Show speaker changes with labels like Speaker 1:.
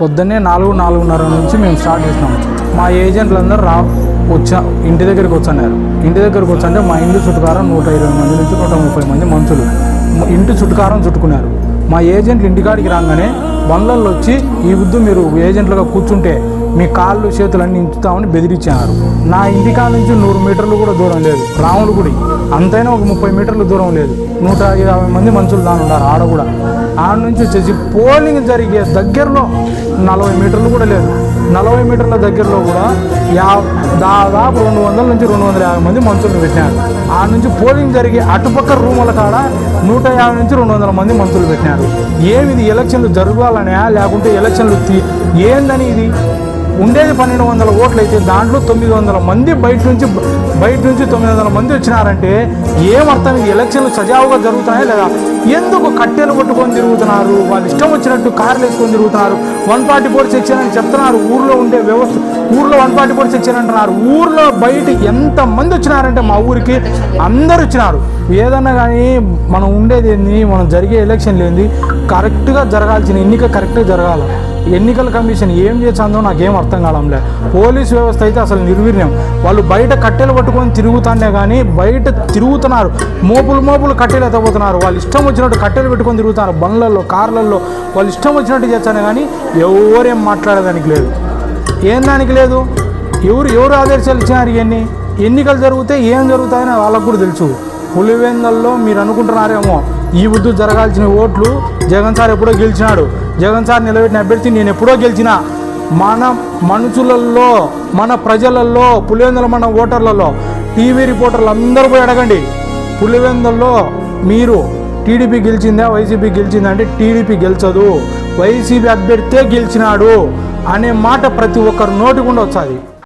Speaker 1: పొద్దున్నే నాలుగు నాలుగున్నర నుంచి మేము స్టార్ట్ చేసినాం. మా ఏజెంట్లందరూ రా వచ్చా ఇంటి దగ్గరికి వచ్చన్నారు. ఇంటి దగ్గరికి వచ్చంటే మా ఇంటి చుట్టుకారం నూట ఇరవై మంది నుంచి నూట ముప్పై మంది మనుషులు. ఇంటి చుట్టుకారం చుట్టుకున్నారు. మా ఏజెంట్లు ఇంటికాడికి రాగానే బండ్లలో వచ్చి ఈ వద్దు మీరు ఏజెంట్లుగా కూర్చుంటే మీ కాళ్ళు చేతులన్నీ ఇంచుతామని బెదిరించారు. నా ఇంటికాడ నుంచి నూరు మీటర్లు కూడా దూరం లేదు. రాముల గుడి అంతైనా ఒక ముప్పై మీటర్లు దూరం లేదు. నూట యాభై మంది మనుషులు దాని ఉన్నారు ఆడ కూడా. ఆడ నుంచి వచ్చేసి పోలింగ్ జరిగే దగ్గరలో నలభై మీటర్లు కూడా లేదు. నలభై మీటర్ల దగ్గరలో కూడా యా దాదాపు రెండు వందల నుంచి రెండు వందల యాభై మంది మనుషులను పెట్టినారు. ఆ నుంచి పోలింగ్ జరిగే అటుపక్క రూముల కాడ నూట యాభై నుంచి రెండు వందల మంది మనుషులు పెట్టినారు. ఏమిది ఎలక్షన్లు జరగాలనే లేకుంటే ఎలక్షన్లు ఏందని ఇది? ఉండేది పన్నెండు వందల ఓట్లు అయితే దాంట్లో తొమ్మిది వందల మంది బయట నుంచి బయట నుంచి తొమ్మిది వందల మంది వచ్చినారంటే ఏమర్థం ఇది ఎలక్షన్లు సజావుగా జరుగుతున్నాయా లేదా? ఎందుకు కట్టెలు కొట్టుకొని తిరుగుతున్నారు? వాళ్ళు ఇష్టం వచ్చినట్టు కార్లు వేసుకొని తిరుగుతున్నారు. వన్ ఫార్టీ ఫోర్ సెక్షన్ అని చెప్తున్నారు. ఊర్లో ఉండే వ్యవస్థ ఊర్లో వన్ ఫార్టీ ఫోర్ సెక్షన్ అంటున్నారు. ఊర్లో బయట ఎంత మంది వచ్చినారంటే మా ఊరికి అందరు వచ్చినారు. ఏదన్నా కానీ మనం ఉండేది ఏంది? మనం జరిగే ఎలక్షన్లు ఏంది? కరెక్ట్గా జరగాల్సిన ఎన్నిక కరెక్ట్గా జరగాలి. ఎన్నికల కమిషన్ ఏం చేసిందో నాకేం అర్థం కావడంలే. పోలీస్ వ్యవస్థ అయితే అసలు నిర్వీర్యం. వాళ్ళు బయట కట్టెలు పట్టుకొని తిరుగుతానే కానీ బయట తిరుగుతున్నారు. మోపులు మోపులు కట్టెలు ఎత్తపోతున్నారు వాళ్ళు ఇష్టం వచ్చినట్టు కట్టెలు పెట్టుకొని తిరుగుతున్నారు బండ్లలో కార్లలో వాళ్ళు ఇష్టం వచ్చినట్టు చేస్తానే కానీ ఎవరేం మాట్లాడేదానికి లేదు. ఏం దానికి లేదు? ఎవరు ఎవరు ఆదేశాలు ఇచ్చినారు ఇవన్నీ ఎన్నికలు జరిగితే ఏం జరుగుతాయని వాళ్ళకు కూడా తెలుసు. పులివెందల్లో మీరు అనుకుంటున్నారేమో ఈ బుద్ధు జరగాల్సిన ఓట్లు జగన్ సార్ ఎప్పుడో గెలిచినాడు. జగన్ సార్ నిలబెట్టిన అభ్యర్థి నేను ఎప్పుడో గెలిచిన మన మనుషులలో మన ప్రజలలో పులివెందుల మన ఓటర్లలో టీవీ రిపోర్టర్లు అందరూ పోయి అడగండి. పులివెందుల్లో మీరు టీడీపీ గెలిచిందా వైసీపీ గెలిచిందా అంటే టీడీపీ గెలిచదు. వైసీపీ అభ్యర్థే గెలిచినాడు అనే మాట ప్రతి ఒక్కరు నోటి గుండా వచ్చాది